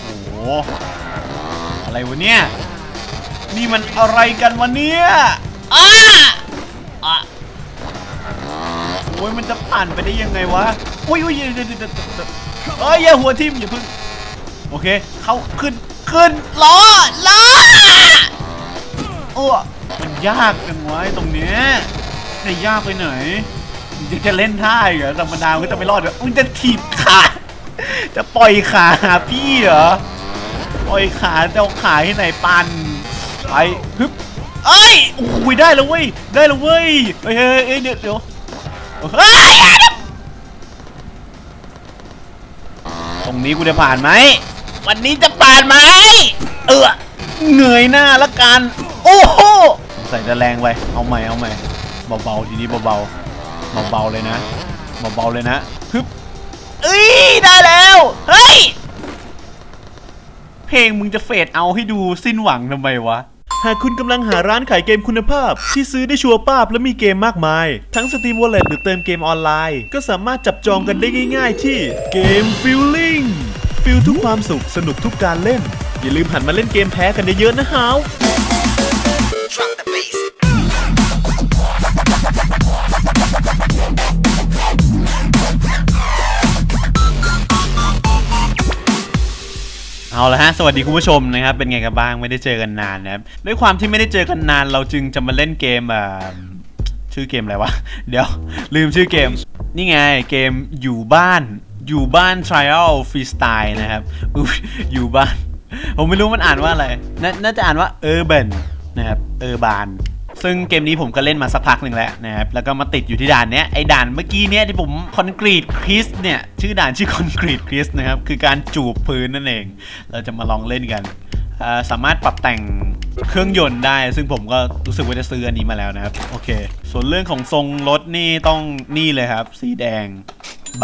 โห อะไรวะเนี่ย นี่มันอะไรกันวะเนี่ยอ้าอะโอ้ยมันจะผ่านไปได้ยังไงวะอุ้ยอุ้ยเดี๋ยวเดี๋ยวเดี๋ยวเดี๋ยวเอ้ยอย่าหัวทิ่มอย่าเพึ่ง โอเค เข้าขึ้นขึ้นล้อล้อโอ้มันยากจังวะไอ้ตรงเนี้ยจะยากไปไหนมึงจะเล่นท่าอีกเหรอธรรมดามันก็จะไม่รอดเหรอมึงจะถีบขา จะปล่อยขาพี่เหรอ ปล่อยขาจะเอาขาที่ไหนปันไปฮึบเอ้ยโอ้ยได้แล้วเว้ย ได้แล้วเว้ยเฮ้ยเฮ้ยเฮ้ยเดี๋ยวเดี๋ยวเฮ้ยตรงนี้กูจะผ่านไหม วันนี้จะผ่านไหม เออเหนื่อยหน้าละกัน โอ้โห ใส่จะแรงไป เอาใหม่ เอาใหม่ เบาๆ ทีนี้เบาๆ เบาๆ เลยนะ เบาๆ เลยนะ เอ้ยได้แล้ว เฮ้ย เพลงมึงจะเฟดเอาให้ดูสิ้นหวังทำไมวะ หากคุณกำลังหาร้านขายเกมคุณภาพ ที่ซื้อได้ชัวร์ป้าบและมีเกมมากมาย ทั้ง Steam Wallet หรือเติมเกมออนไลน์ ก็สามารถจับจองกันได้ง่าย ๆ ที่เกม Feeling ฟิลทุกความสุขสนุกทุกการเล่น อย่าลืมหันมาเล่นเกมแพ้กันเยอะๆนะฮาว เอาละฮะสวัสดีคุณผู้ชมนะครับเป็นไงกันบ้างไม่ได้เจอกันนานนะครับด้วยความที่ไม่ได้เจอกันนานเราจึงจะมาเล่นเกมอ่าชื่อเกมอะไรวะ เดี๋ยวลืมชื่อเกม นี่ไงเกมอยู่บ้านอยู่บ้าน Trial Freestyle นะครับอยู่บ้าน ผมไม่รู้มันอ่านว่าอะไรนน่าจะอ่านว่า Urban นะครับ Urban ซึ่งเกมนี้ผมก็เล่นมาสักพักหนึ่งแล้วนะครับ แล้วก็มาติดอยู่ที่ด่านเนี้ย ไอ้ด่านเมื่อกี้เนี้ยที่ผมคอนกรีตคริสเนี่ย ชื่อด่านชื่อคอนกรีตคริสนะครับ คือการจูบพื้นนั่นเอง เราจะมาลองเล่นกัน สามารถปรับแต่งเครื่องยนต์ได้ ซึ่งผมก็รู้สึกว่าจะซื้ออันนี้มาแล้วนะครับ โอเค ส่วนเรื่องของทรงรถนี่ต้องนี่เลยครับ สีแดง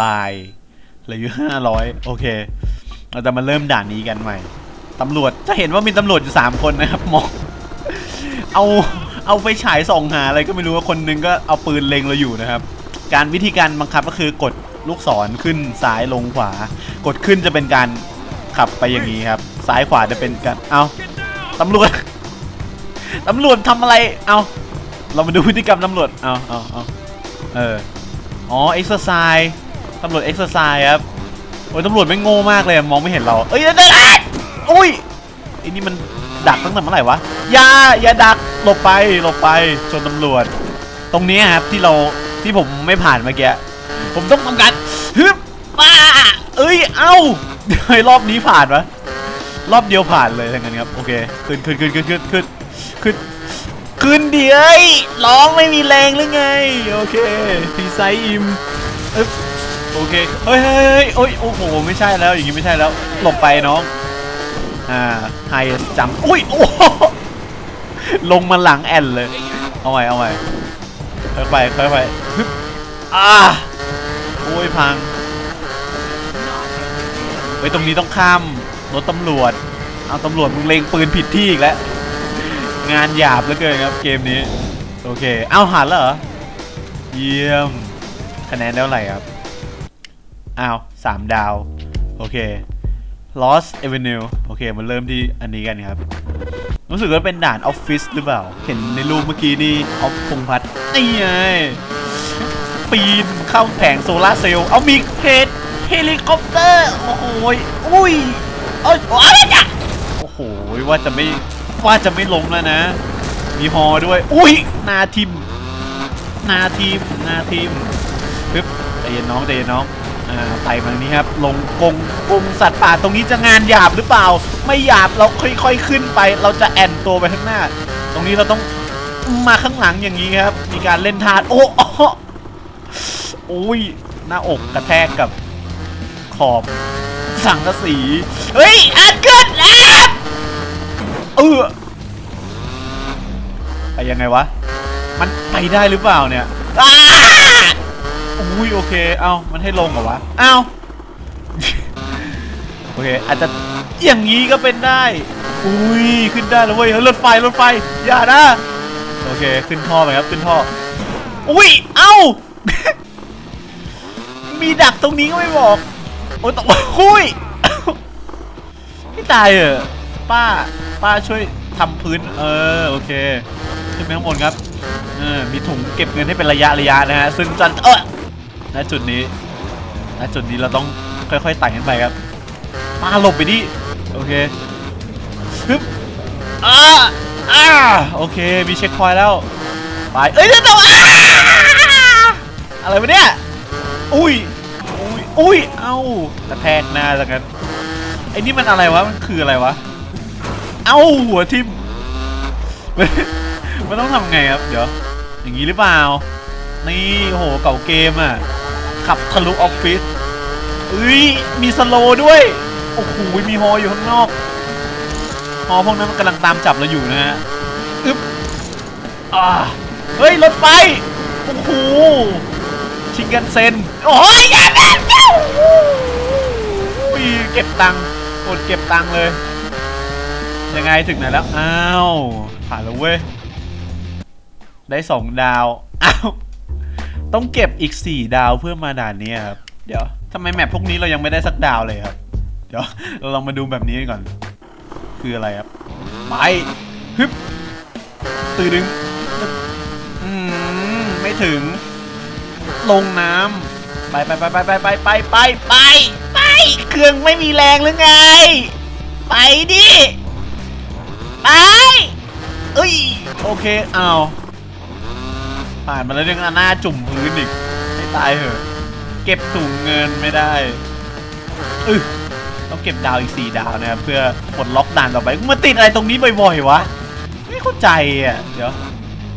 บายเหลืออยู่500โอเค เราจะมาเริ่มด่านนี้กันใหม่ตำรวจจะเห็นว่ามีตำรวจอยู่ 3 คนนะครับมองเอา เอาไฟฉายส่องหาอะไรก็ไม่รู้ว่าคนหนึงก็เอาปืนเล็งเราอยู่นะครับ การวิธีการบังคับก็คือกดลูกศรขึ้นซ้ายลงขวา กดขึ้นจะเป็นการขับไปอย่างนี้ครับ ซ้ายขวาจะเป็นการเอาตำรวจตำรวจทำอะไรเอาเรามาดูพฤติกรรมตำรวจเอาเอาเอาเอออ๋อเอ็กซ์ไซส์ตำรวจเอ็กซ์ไซส์ครับโอ้ยตำรวจไม่งโง่มากเลยมองไม่เห็นเราเอ้ยเดี๋ยเดี๋ยอุ้ยอ้นี่มัน ดักตั้งแต่เมื่อไหร่วะอย่าอย่าดักหลบไปหลบไปชนตำรวจ ตรงนี้ครับที่เราที่ผมไม่ผ่านเมื่อกี้ผมต้องทำการฮึบป้าเอ้ยเอ้าเฮ้ยรอบนี้ผ่านวะรอบเดียวผ่านเลยทั้งนั้นครับโอเคขึ้นขึ้นขึ้นขึ้นขึ้นขึ้นขึ้นขึ้นดิเอ้ยร้องไม่มีแรงหรือไงโอเคพีไซอิมโอเคเฮ้ยเฮ้ยเฮ้ยโอ้ยโอ้โหไม่ใช่แล้วอย่างงี้ไม่ใช่แล้วหลบไปน้อง อ่าไฮจัมอุ้ยโอ้โหลงมาหลังแอนเลย เอาใหม่เอาใหม่ค่อยไปค่อยไปฮึบอ่าโอ้ยพังเฮ้ยตรงนี้ต้องข้ามรถตำรวจ เอาตำรวจมึงเลงปืนผิดที่อีกแล้ว งานหยาบเหลือเกินครับเกมนี้ โอเค เอ้าหันแล้วเหรอ เยี่ยม คะแนนได้เท่าไหร่ครับ อ้าวสามดาว โอเค Lost Avenue โอเคมาเริ่มที่อันนี้กันครับ รู้สึกว่าเป็นด่านออฟฟิศหรือเปล่า เห็นในรูปเมื่อกี้นี่ออฟพงพัฒน์นี่ไงปีนเข้าแผงโซลาร์เซลล์เอามีเฮดเฮลิคอปเตอร์ โอ้โหอุ้ยเอ้ยอะไรเนี่ยโอ้โหว่าจะไม่ว่าจะไม่ลงแล้วนะ มีฮอด้วย อุ้ยนาทิมนาทีมนาทีมปึ๊บใจเย็นน้องใจเย็นน้อง ไปมางนี้ครับ ลงกงกงสัตว์ป่าตรงนี้จะงานหยาบหรือเปล่า ไม่หยาบเราค่อยๆขึ้นไป เราจะแอนตัวไปข้างหน้า ตรงนี้เราต้องมาข้างหลังอย่างนี้ครับ มีการเล่นทาดโอ้โอ้ยหน้าอกกระแทกกับขอบสังกะสี เฮ้ยแอนขึ้นแอนเออไปยังไงวะ มันไปได้หรือเปล่าเนี่ยอ้า อุ้ยโอเค เอ้ามันให้ลงเหรอวะ เอ้าโอเค อาจจะอย่างนี้ก็เป็นได้ อุ้ยขึ้นได้แล้วเว้ยเฮ้ยรถไฟรถไฟ อย่านะ โอเคขึ้นท่อไปครับขึ้นท่อ อุ้ย เอ้า มีดักตรงนี้ก็ไม่บอก โอ้ยตกอุ้ยตายเหรอป้า ป้าช่วยทำพื้น เออ โอเค ขึ้นไปข้างบนครับ เออ มีถุงเก็บเงินให้เป็นระยะระยะนะฮะ ซึ่งจันเออ ณจุดนี้ณจุดนี้เราต้องค่อยๆไต่ขึ้นไปครับป้าหลบไปดิโอเคฮึบอ่าอ่าโอเคมีเช็คพอยต์แล้วไปเอ้ยเดี๋ยวเดี๋ยวอ่าอะไรวะเนี่ยอุ้ยอุ้ยอุ้ยเอ้ากระแทกหน้าแล้วกันไอ้นี่มันอะไรวะมันคืออะไรวะเอ้าหัวทิ่มมันมันต้องทำไงครับเดี๋ยวอย่างนี้หรือเปล่านี่โอ้โหเก่าเกมอะ ขับทะลุออฟฟิศเอ้ยมีสโลด้วย โอ้โหมีฮออยู่ข้างนอกฮอพวกนั้นมันกำลังตามจับเราอยู่นะฮะอึ๊บอ่าเฮ้ย รถไฟ โอ้โหชิงกันเซน โอ้ยอย่าแน่เจ้าปีเก็บตังค์กดเก็บตังค์เลย ยังไงถึงไหนแล้ว อ้าว ผ่านแล้วเว้ย ได้สองดาว อ้าว ต้องเก็บอีกสี่ดาวเพื่อมาด่านนี้ครับ เดี๋ยวทำไมแมปพวกนี้เรายังไม่ได้สักดาวเลยครับ เดี๋ยวเราลองมาดูแบบนี้ก่อน คืออะไรครับ ไปฮึบตื่นดึงอืมไม่ถึง ลงน้ำไปไปไปไปไปไปไปไปไปไป เครื่องไม่มีแรงหรือไง ไปดิ ไปเอ้ย โอเคเอาว ผ่านมาแล้วเรื่องหน้าจุ่มพื้นอีกให้ตายเถอะ เก็บถุงเงินไม่ได้อึต้องเก็บดาวอีก 4 ดาวนะครับเพื่อปลดล็อกด่านต่อไปมาติดอะไรตรงนี้บ่อยๆวะไม่เข้าใจอะเดี๋ยว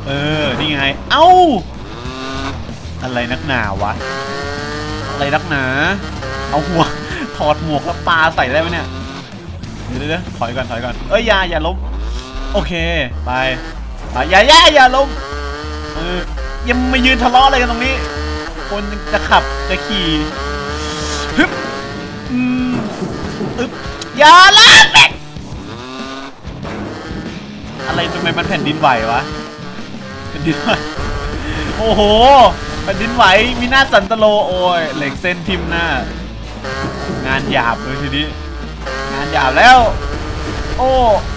เออนี่ไง เอ้า อะไรนักหนาวะ อะไรนักหนา เอาหัวถอดหมวกแล้วปาใส่ได้ไหมเนี่ยเดี๋ยวเดี๋ยวถอยก่อนถอยก่อนเอ้ยอย่าอย่าล้มโอเคไปไปอย่าอย่าอย่าล้ม เออยังมายืนทะเลาะอะไรกันตรงนี้ คนจะขับจะขี่ฮึบอืมอึบอย่าลากเด็อะไรทำไมมันแผ่นดินไหววะแผ่นดินไหวโอ้โหแผ่นดินไหวมีหน้าสันตโลโอ้ยเหล็กเส้นทิมหน้า งานหยาบเลยทีนี้ งานหยาบแล้ว โอ้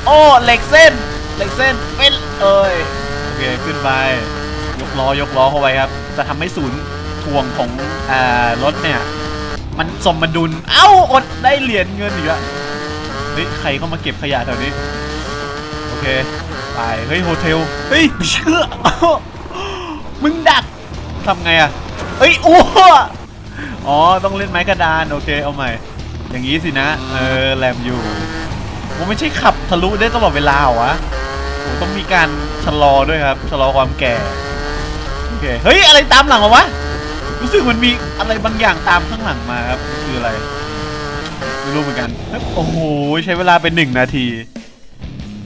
โอ้เหล็กเส้นเหล็กเส้นเป็นเอ้ยโอเคขึ้นไป ล้อยกล้อเข้าไปครับ จะทำให้ศูนย์ถ่วงของอ่ารถเนี่ย มันสมดุล เอ้า อดได้เหรียญเงินอีกแล้วเฮ้ย ใครเข้ามาเก็บขยะแถวนี้ โอเค ไป เฮ้ย โฮเทล เฮ้ยเชื่อมึงดักทำไงอะเฮ้ยอ้วอ๋อ ต้องเล่นไม้กระดาน โอเค เอาใหม่ อย่างนี้สินะ เออ แรมอยู่ผมไม่ใช่ขับทะลุได้ตลอดเวลาหรอวะโอ้ต้องมีการชะลอด้วยครับ ชะลอความแก่ อเคเฮ้ยอะไรตามหลังมาวะรู้สึกมันมีอะไรบางอย่างตามข้างหลังมาครับคืออะไรไม่รู้เหมือนกันโอ้โหใช้เวลาเป็นหนึ่งนาที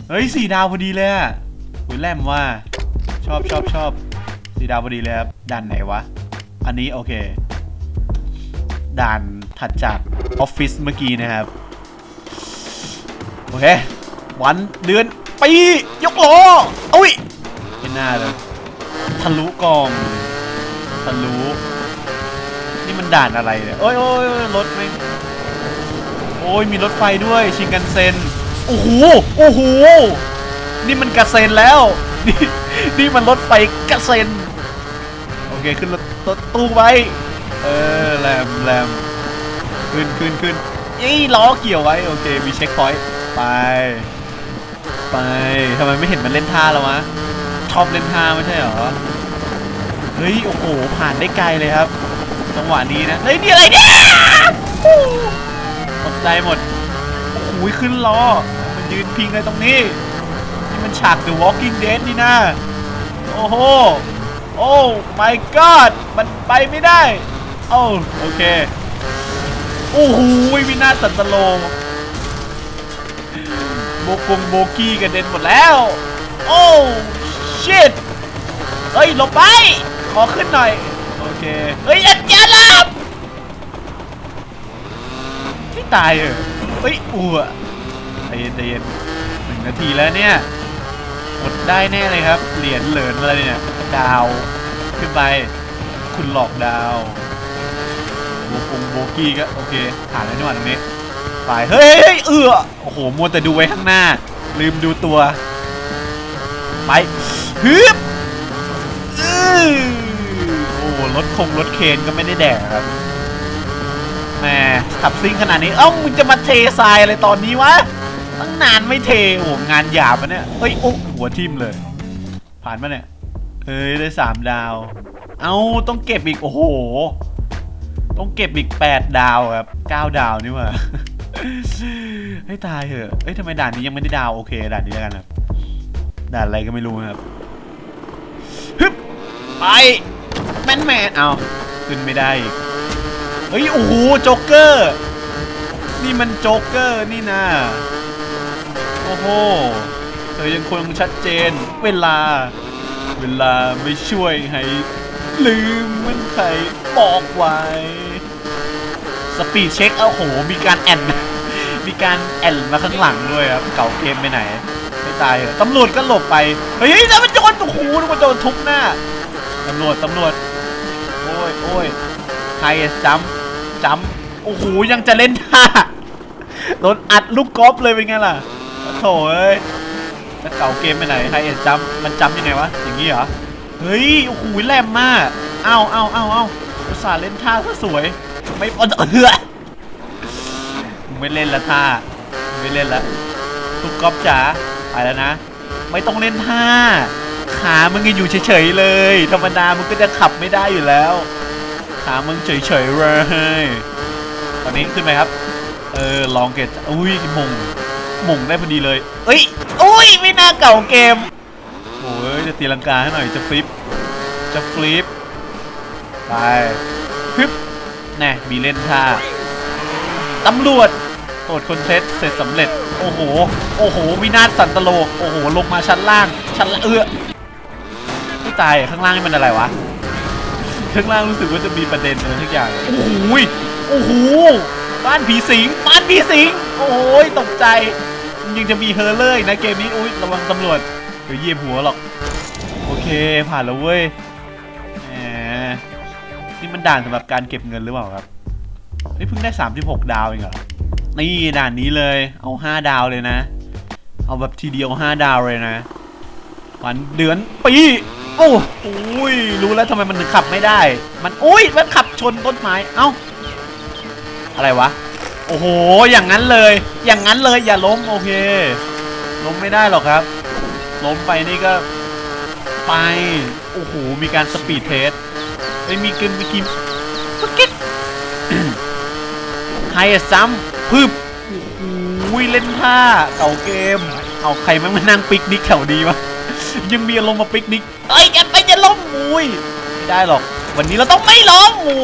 เฮ้ยสี่ดาวพอดีเลยอะหุยแรมว่าชอบชอบชอบสี่ดาวพอดีเลยครับด่านไหนวะ อันนี้โอเคด่านถัดจากออฟฟิศเมื่อกี้นะครับ โอเค วันเดือนปี ยกโล้ออุ้ยไม่น่าเลย ทะลุกองทะลุนี่มันด่านอะไรเนี่ยโอ้ยโอ้ยรถไม่โอ้ยมีรถไฟด้วยชิงกันเซนโอ้โหโอ้โหนี่มันกระเซ็นแล้ว นี่นี่มันรถไฟกระเซ็นโอเคขึ้นรถรถตู้ไว้เออแรมแรมขึ้นขึ้นขึ้นยี่ล้อเกี่ยวไว้โอเคมีเช็คพอยต์ไป ไปทำไมไม่เห็นมันเล่นท่าแล้ววะ ชอบเล่นทาไม่ใช่เหรอ เฮ้ย โอ้โห ผ่านได้ไกลเลยครับ จังหวะนี้นะ เฮ้ย นี่อะไรเนี่ยตกใจหมด โอ้โห ขึ้นล้อ มันยืนพิงเลยตรงนี้ นี่มันฉาก The Walking Dead นี่นะ โอ้โห โอ้ my god มันไปไม่ได้ โอ้โอเค โอ้โห วินาศสันตโลโบกงโบกี้กันเด็นหมดแล้ว โอ้ shit เฮ้ยหลบไป ขอขึ้นหน่อย โอเค เฮ้ยอย่าอย่าหลับไม่ตายเหรอเฮ้ยอัวใจเย็นใจเย็นหนึ่งนาทีแล้วเนี่ยหมดได้แน่เลยครับ เหรียญเหลินอะไรเนี่ย ดาว ขึ้นไป คุณหลอกดาวโบกงโบกี้ก็โอเค ผ่านแล้วนี่หว่าตรงนี้ ไป เฮ้ยเฮ้ยเออโอ้โห มัวแต่ดูไว้ข้างหน้า ลืมดูตัว ไป ฮึบโอ้โหรถคงรถเคนก็ไม่ได้แดกครับแหมขับซิ่งขนาดนี้เอ้ามึงจะมาเททรายอะไรตอนนี้วะตั้งนานไม่เทโอ้โหงานหยาบอะเนี่ยเฮ้ยโอ้หัวทิ่มเลย ผ่านมาเนี่ยเฮ้ยได้สามดาว เอาต้องเก็บอีกโอ้โห ต้องเก็บอีกแปดดาวครับเก้าดาวนี่ว่าให้ตายเถอะเอ้ยทำไมด่านนี้ยังไม่ได้ดาวโอเคด่านนี้แล้วกันครับด่านอะไรก็ไม่รู้ครับ ฮึบไปแมนแมนเอาขึ้นไม่ได้เฮ้ยโอ้โหโจ๊กเกอร์ นี่มันโจ๊กเกอร์นี่นะโอ้โหเธอยังคงชัดเจน เวลา เวลาไม่ช่วยให้ ลืมมันใครบอกไว้ สปีดเช็คเอาโห มีการแอนมีการแอนมาข้างหลังด้วยครับ เก่าเกมไปไหน ตายตำรวจก็หลบไป เฮ้ยแล้วมันโดนโอ้โหมันโดนทุบหน้าตำรวจตำรวจ โอ้ยโอ้ยไฮจัมจัมโอ้โหยังจะเล่นท่าโดนอัดลูกกอล์ฟเลยเป็นไงล่ะโถเอ้ยจะเก่าเกมไปไหนไฮเอสจัมมันจำยังไงวะ อย่างนี้เหรอ เฮ้ย โอ้โหแหลมมากเอ้าเอ้าเอ้าเอ้าอุตส่าห์เล่นท่าซะสวย ไม่เออเออมึงไม่เล่นละท่า ไม่เล่นละลูกกอล์ฟจ๋า ไปแล้วนะ ไม่ต้องเล่นท่า ขามึงยังอยู่เฉยๆเลย ธรรมดามึงก็จะขับไม่ได้อยู่แล้ว ขามึงเฉยๆเลย ตอนนี้ขึ้นไหมครับ เออลองเกตอุ้ยมงมงได้พอดีเลยเอ้ยอุ้ยไม่น่าเก่าเกมโอ้ยจะตีลังกาให้หน่อยจะฟลิป จะฟลิปไปฮึบแน่มีเล่นท่าตำรวจ ตรวจคนเท็จเสร็จสำเร็จ โอ้โห โอ้โห วินาศสันตโลก โอ้โห ลงมาชั้นล่าง ชั้นละเอื้อไม่ตายข้างล่างนี่มันอะไรวะ ข้างล่างรู้สึกว่าจะมีประเด็นอะไรทุกอย่าง โอ้โหโอ้โห บ้านผีสิง บ้านผีสิง โอ้ย ตกใจ ยังจะมีเฮอร์เลยนะเกมนี้ อุ้ย ระวังตำรวจ เดี๋ยวเยียบหัวหรอก โอเค ผ่านแล้วเว้ยนี่มันด่านสำหรับการเก็บเงินหรือเปล่าครับเฮ้ยเพิ่งได้ 36 ดาวเองเหรอ นี่ด่านนี้เลย เอา5ดาวเลยนะ เอาแบบทีเดียว5ดาวเลยนะ วันเดือนปี โอ้โอ้ยรู้แล้วทำไมมันถึงขับไม่ได้ มันอุ้ยมันขับชนต้นไม้ เอ้า อะไรวะ โอ้โห อย่างนั้นเลย อย่างนั้นเลยอย่าล้มโอเค ล้มไม่ได้หรอกครับ ล้มไปนี่ก็ไป โอ้โห มีการสปีดเทสไม่มีกินมีกินสกิดไฮซัม พึบโอ้โหเล่นท่าเก่าเกม เอาใครมามานั่งปิกนิกแถวนี้วะยังมีอารมณ์มาปิกนิกเอ้ยอย่าไปจะล้มมุยไม่ได้หรอก วันนี้เราต้องไม่ล้มมู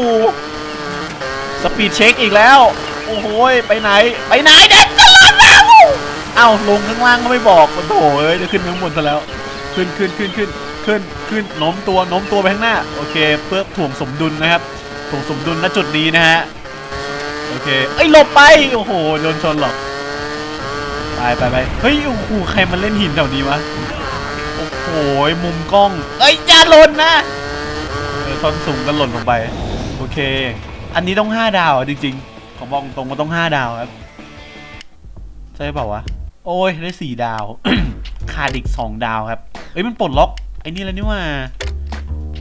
สปีดเช็คอีกแล้ว โอ้โหไปไหน ไปไหนเด็กตลอดแล้วเอ้าลงข้างล่างก็ไม่บอกโอ้โถเอ้ยจะขึ้นข้างบนซะแล้ว ขึ้นขึ้นขึ้นขึ้นขึ้นขึ้นโน้มตัวโน้มตัวไปข้างหน้า โอเค เพื่อถ่วงสมดุลนะครับถ่วงสมดุลณจุดนี้นะฮะ อเคเอ้ยหลบไปโอ้โหโดนชนหรอกไปไปไปเฮ้ยโอ้โหใครมันเล่นหินแถวนี้วะโอ้โหมุมกล้องเอ้ยอย่าหล่นนะเออท่อนสูงก็หล่นลงไปโอเค อันนี้ต้อง 5 ดาวอะจริงๆผมบอกตรงว่าต้อง 5 ดาวครับใช่เปล่าวะโอ้ยได้ 4 ดาวขาดอีก 2 ดาวครับเอ้ยมันปลดล็อกไอ้นี่แล้วนี่ว่า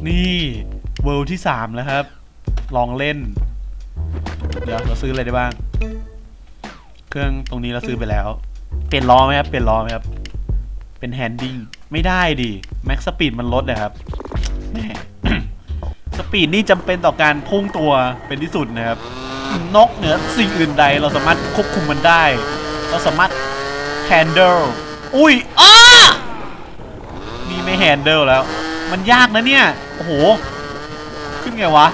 นี่เวิลด์ที่ 3 แล้วครับ ลองเล่น เดี๋ยวเราซื้ออะไรได้บ้าง เครื่องตรงนี้เราซื้อไปแล้ว เปลี่ยนล้อไหมครับ เปลี่ยนล้อไหมครับ เป็นแฮนดิ้ง ไม่ได้ดิแม็กสปีดมันลดนะครับแหม่สปีดนี่จำเป็นต่อการพุ่งตัวเป็นที่สุดนะครับ นกเหนือสิ่งอื่นใดเราสามารถควบคุมมันได้ เราสามารถ handle อุ้ยอ้านี่ไม่ handle แล้ว มันยากนะเนี่ย โอ้โห ขึ้นไงวะ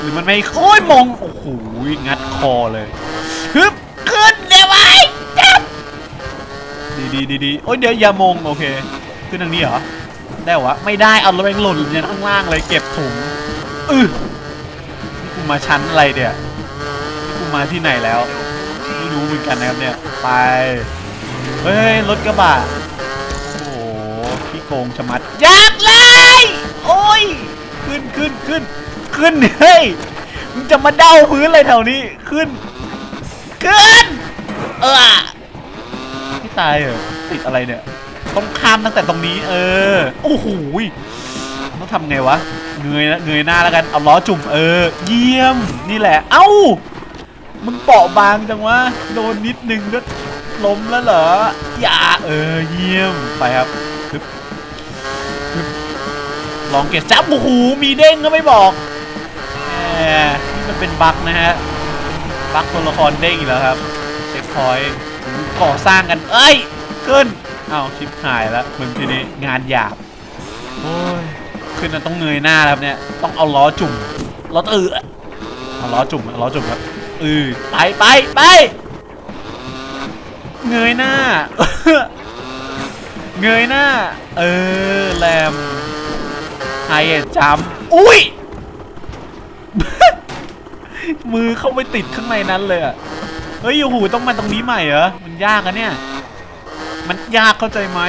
หรือมันไม่โอ้ยมอง โอ้โห งัดคอเลยฮึบขึ้นเดี๋ยวไปจับดีดีดีดีโอ้ยเดี๋ยวอย่ามงโอเค ขึ้นทางนี้เหรอ ได้หรอวะ ไม่ได้ เอารถแบงหล่นยันข้างล่างเลย เก็บถุงอือนี่กูมาชั้นอะไรเดี๋ยนี่กูมาที่ไหนแล้ว ไม่รู้เหมือนกันนะครับเนี่ย ไป เฮ้ย รถกระบะ โอ้โหพี่โกงชะมัดอยากเลย โอ้ย ขึ้นขึ้นขึ้น ขึ้นเฮ้ยมึงจะมาเด้าพื้นอะไรแถวนี้ขึ้นขึ้นเออไม่ตายเหรอติดอะไรเนี่ยต้องข้ามตั้งแต่ตรงนี้ เออโอ้โหต้องทำไงวะเงยนะเงยหน้าแล้วกันเอาล้อจุ่มเออ เยี่ยมนี่แหละ เอ้ามึงเปาะบางจังวะโดนนิดนึงก็ล้มแล้วเหรออย่าเออเยี่ยมไปครับฮึบลองเก็บจับโอ้โหมีเด้งก็ไม่บอก มันเป็นบั๊กนะฮะ บั๊กตัวละครเด้งอีกแล้วครับ เช็คพอยต์ก่อสร้างกัน เอ้ย ขึ้น เอ้าชิปหายแล้วมึงทีนี้งานหยาบ โอ้ย ขึ้นต้องเงยหน้าแล้วครับเนี่ย ต้องเอาล้อจุ่ม ล้อเออเอาล้อจุ่มล้อจุ่มครับเออไปไปไป เงยหน้า เงยหน้า เออแรมไฮเอจัมอุ้ย มือเข้าไปติดข้างในนั้นเลยอะเฮ้ยโอ้โหต้องมาตรงนี้ใหม่เหรอ มันยากอะเนี่ย มันยากเข้าใจไหม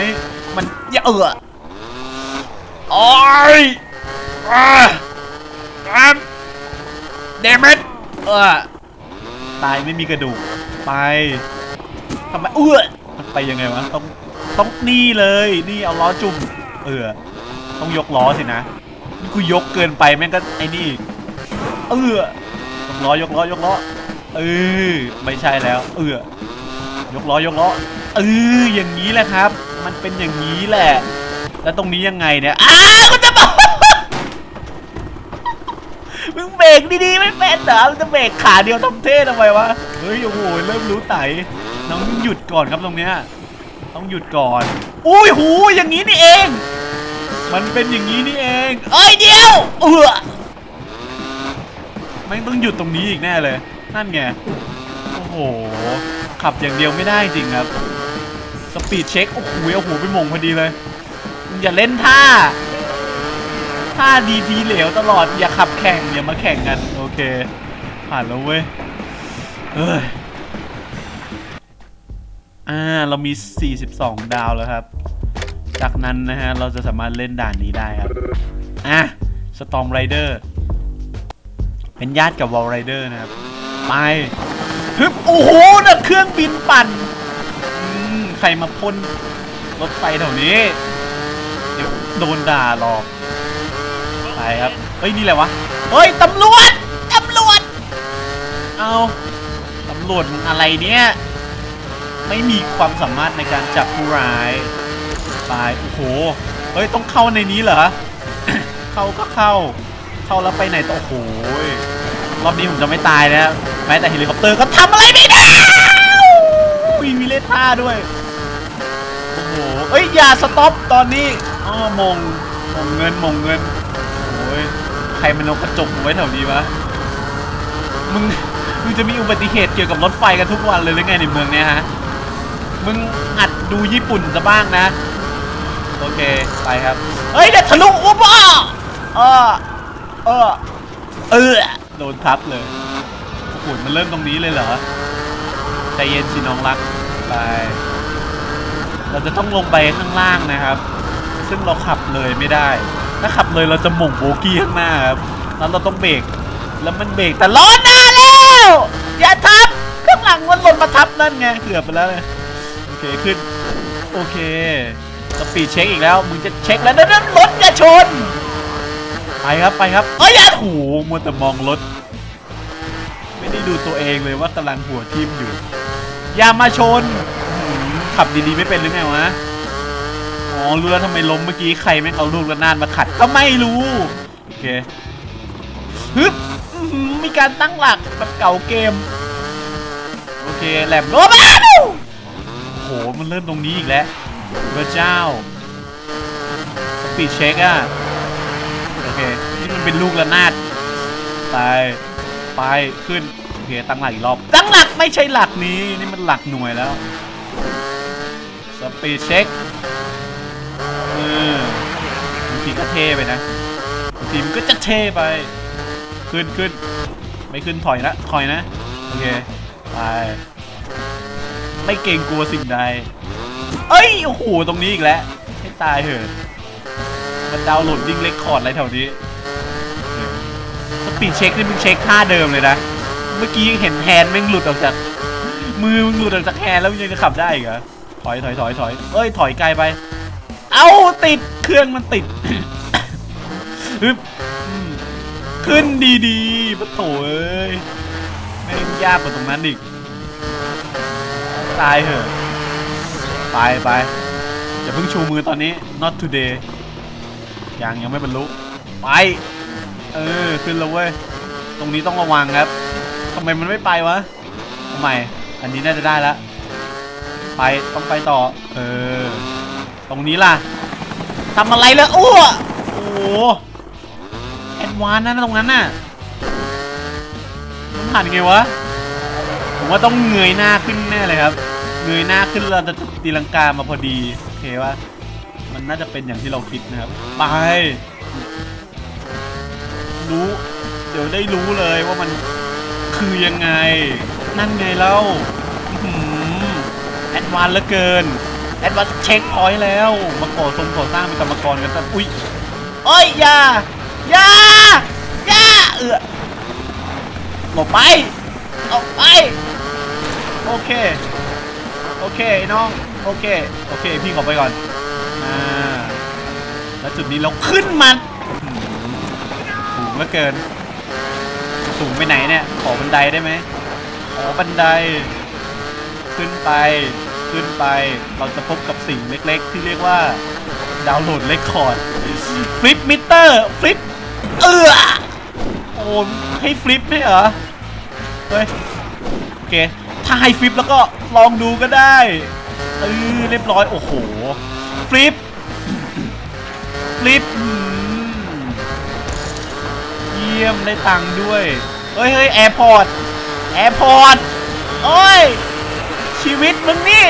มันยากเออโอ้ยอ่าอ่าเดมิดเออตายไม่มีกระดูก ไปทำไมเออมันไปยังไงวะ ต้อง ต้องนี่เลย นี่เอาล้อจุ่ม เออ ต้องยกล้อสินะ นี่กูยกเกินไปแม่งก็ไอ้นี่ เออ ล้อยกล้อยกล้อเออไม่ใช่แล้ว เออยกล้อยกล้อเอออย่างนี้แหละครับ มันเป็นอย่างนี้แหละ แล้วตรงนี้ยังไงเนี่ยอ้าวมันจะบอกมึงเบรกดีๆไม่เป็นเหรอมึงจะเบรกขาเดียวทำเท่ทำไมวะเฮ้ยโอ้โหเริ่มรู้ไตน้องหยุดก่อนครับตรงเนี้ยต้องหยุดก่อน อุ้ยหูอย่างนี้นี่เอง มันเป็นอย่างนี้นี่เอง เอ้ยเดียวเออ แม่งต้องหยุดตรงนี้อีกแน่เลย นั่นไง โอ้โห ขับอย่างเดียวไม่ได้จริงครับ สปีดเช็ค โอ้โหโอ้โหไปมงพอดีเลยอย่าเล่นท่า ท่าดีทีเหลวตลอด อย่าขับแข่ง อย่ามาแข่งกัน โอเค ผ่านแล้วเว้ยเอ้ย อ่า เรามี 42 ดาวแล้วครับ จากนั้นนะฮะ เราจะสามารถเล่นด่านนี้ได้ครับ อะ Storm Rider เป็นญาติกับ Wall Rider นะครับ ไปฮึบโอ้โหนะเครื่องบินปั่นใครมาพ่นรถไฟแถวนี้ เดี๋ยวโดนด่าหรอก ไปครับ เฮ้ย นี่แหละวะ เฮ้ย ตำรวจ ตำรวจ เอาตำรวจมึงอะไรเนี่ย ไม่มีความสามารถในการจับผู้ร้ายตายโอ้โห เฮ้ย ต้องเข้าในนี้เหรอ เข้าก็เข้า เข้าแล้วไปไหนต่อโอ้โหยรอบนี้ผมจะไม่ตายนะแม้แต่เฮลิคอปเตอร์ก็ทำอะไรไม่ได้อุ้ยมีเล่ท่าด้วยโอ้โหเอ้ยอย่าสต็อปตอนนี้อ๋อมงมงเงินมงเงินโอ้ยใครมันเอากระจกไว้แถวนี้วะมึงมึงจะมีอุบัติเหตุเกี่ยวกับรถไฟกันทุกวันเลยหรือไงในเมืองเนี้ยฮะมึงอัดดูญี่ปุ่นซะบ้างนะ โอเค ไปครับ เฮ้ยเดี๋ยวทะลุอุบอะออเออเออโดนทับเลยโอ้โหมันเริ่มตรงนี้เลยเหรอใจเย็นสิน้องรักไป เราจะต้องลงไปข้างล่างนะครับ ซึ่งเราขับเลยไม่ได้ ถ้าขับเลยเราจะหม่งโบกี้ข้างหน้าครับแล้วเราต้องเบรกแล้วมันเบรกแต่ล้อหน้าแล้วอย่าทับข้างหลังมันหล่นมาทับนั่นไงเกือบไปแล้วเลยโอเคขึ้นโอเคสปีดเช็คอีกแล้วมึงจะเช็คแล้วนั่นรถจะชน ไปครับไปครับเอ้ยอย่าถูมัวแต่มองรถ ไม่ได้ดูตัวเองเลยว่ากำลังหัวทิ่มอยู่ อย่ามาชน ขับดีๆไม่เป็นหรือไงวะ อ๋อรู้แล้วทำไมล้มเมื่อกี้ใครแม่งเอาลูกระนาดมาขัด ก็ไม่รู้ โอเคฮึบมีการตั้งหลักแบบเก่าเกม โอเคแหลมโอ้บ้าโอ้โห มันเริ่มตรงนี้อีกแล้วพระเจ้า สปีดเช็คอะ เคนี่มันเป็นลูกระนาดไปไปขึ้นโอเคตั้งหลักอีกรอบตั้งหลักไม่ใช่หลักนี้นี่มันหลักหน่วยแล้วสปีดเช็คเออบางทีก็เทไปนะบางทีมันก็จะเทไป ขึ้นขึ้นไม่ขึ้นถอยนะถอยนะโอเคไปไม่เกรงกลัวสิ่งใด เอ้ยโอ้โหตรงนี้อีกแล้วให้ตายเถอะ ดาวน์โหลดดิ้งเล็กคอร์ดอะไรแถวนี้เออสปีดเช็คนี่มึงเช็คท่าเดิมเลยนะ เมื่อกี้ยังเห็นแฮนด์แม่งหลุดออกจาก มือมึงหลุดออกจากแฮนด์แล้วมึงยังจะขับได้อีกเหรอถอยถอยถอยถอยเอ้ยถอยไกลไป เอ้าติดเครื่องมันติดฮึบขึ้นดีๆปะโถเอ้ยไม่ยากกว่าตรงนั้นอีกตายเหอะ ไปไปอย่าเพิ่งชูมือตอนนี้ not today ยังยังไม่บรรลุไป เออขึ้นแล้วเว้ย ตรงนี้ต้องระวังครับทำไมมันไม่ไปวะทำไมอันนี้น่าจะได้แล้วไปต้องไปต่อ เออ ตรงนี้ล่ะทำอะไรเลยอ้วโอ้โหแอดวานนั่นนะตรงนั้นน่ะต้องผ่านไงวะผมว่าต้องเงยหน้าขึ้นแน่เลยครับ เงยหน้าขึ้นเราจะตีลังกามาพอดีโอเควะ มันน่าจะเป็นอย่างที่เราคิดนะครับไปรู้ เดี๋ยวได้รู้เลยว่ามันคือยังไง นั่นไงเล่าแอดวานเหลือเกิน แอดวานเช็คพอยต์แล้ว มาก่อทรงก่อสร้างเป็นกรรมกรกันแต่อุ้ยเอ้ยอย่าอย่าอย่าเออหลบไปหลบไป โอเค โอเคน้อง โอเค โอเค พี่ขอไปก่อน แล้วจุดนี้เราขึ้นมันสูงเหลือเกิน สูงไปไหนเนี่ย ขอบันไดได้ไหมขอบันได ขึ้นไปขึ้นไปเราจะพบกับสิ่งเล็กๆ ที่เรียกว่าดาวน์โหลดเรคคอร์ดฟลิปมิเตอร์ฟลิปเออโอ้ให้ฟลิปไหมเหรอ เฮ้ย โอเค ถ้าให้ฟลิปแล้วก็ลองดูก็ได้เออเรียบร้อย โอ้โห ฟลิป ลิปเยี่ยมได้ตังค์ด้วย เฮ้ยเฮ้ยแอร์พอร์ต แอร์พอร์ต โอ้ย ชีวิตมึงนี่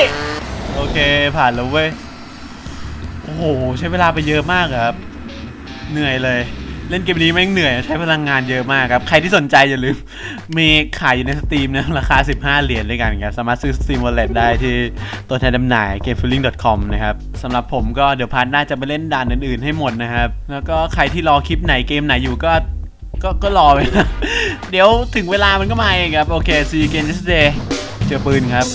โอเคผ่านแล้วเว้ย โอ้โห ใช้เวลาไปเยอะมากครับ เหนื่อยเลย เล่นเกมนี้แม่งเหนื่อยใช้พลังงานเยอะมากครับ ใครที่สนใจอย่าลืม มีขายอยู่ในสตรีมนะราคา 15 เหรียญด้วยกันครับ สามารถซื้อ Steam Wallet ได้ที่ตัวแทนจำหน่าย gamefeeling.com นะครับสำหรับผมก็เดี๋ยวพาร์ทหน้าจะไปเล่นด่านอื่นๆให้หมดนะครับ แล้วก็ใครที่รอคลิปไหนเกมไหนอยู่ก็ก็ก็รอไปนะเดี๋ยวถึงเวลามันก็มาเองครับ โอเค see you again yesterday เจอปืนครับ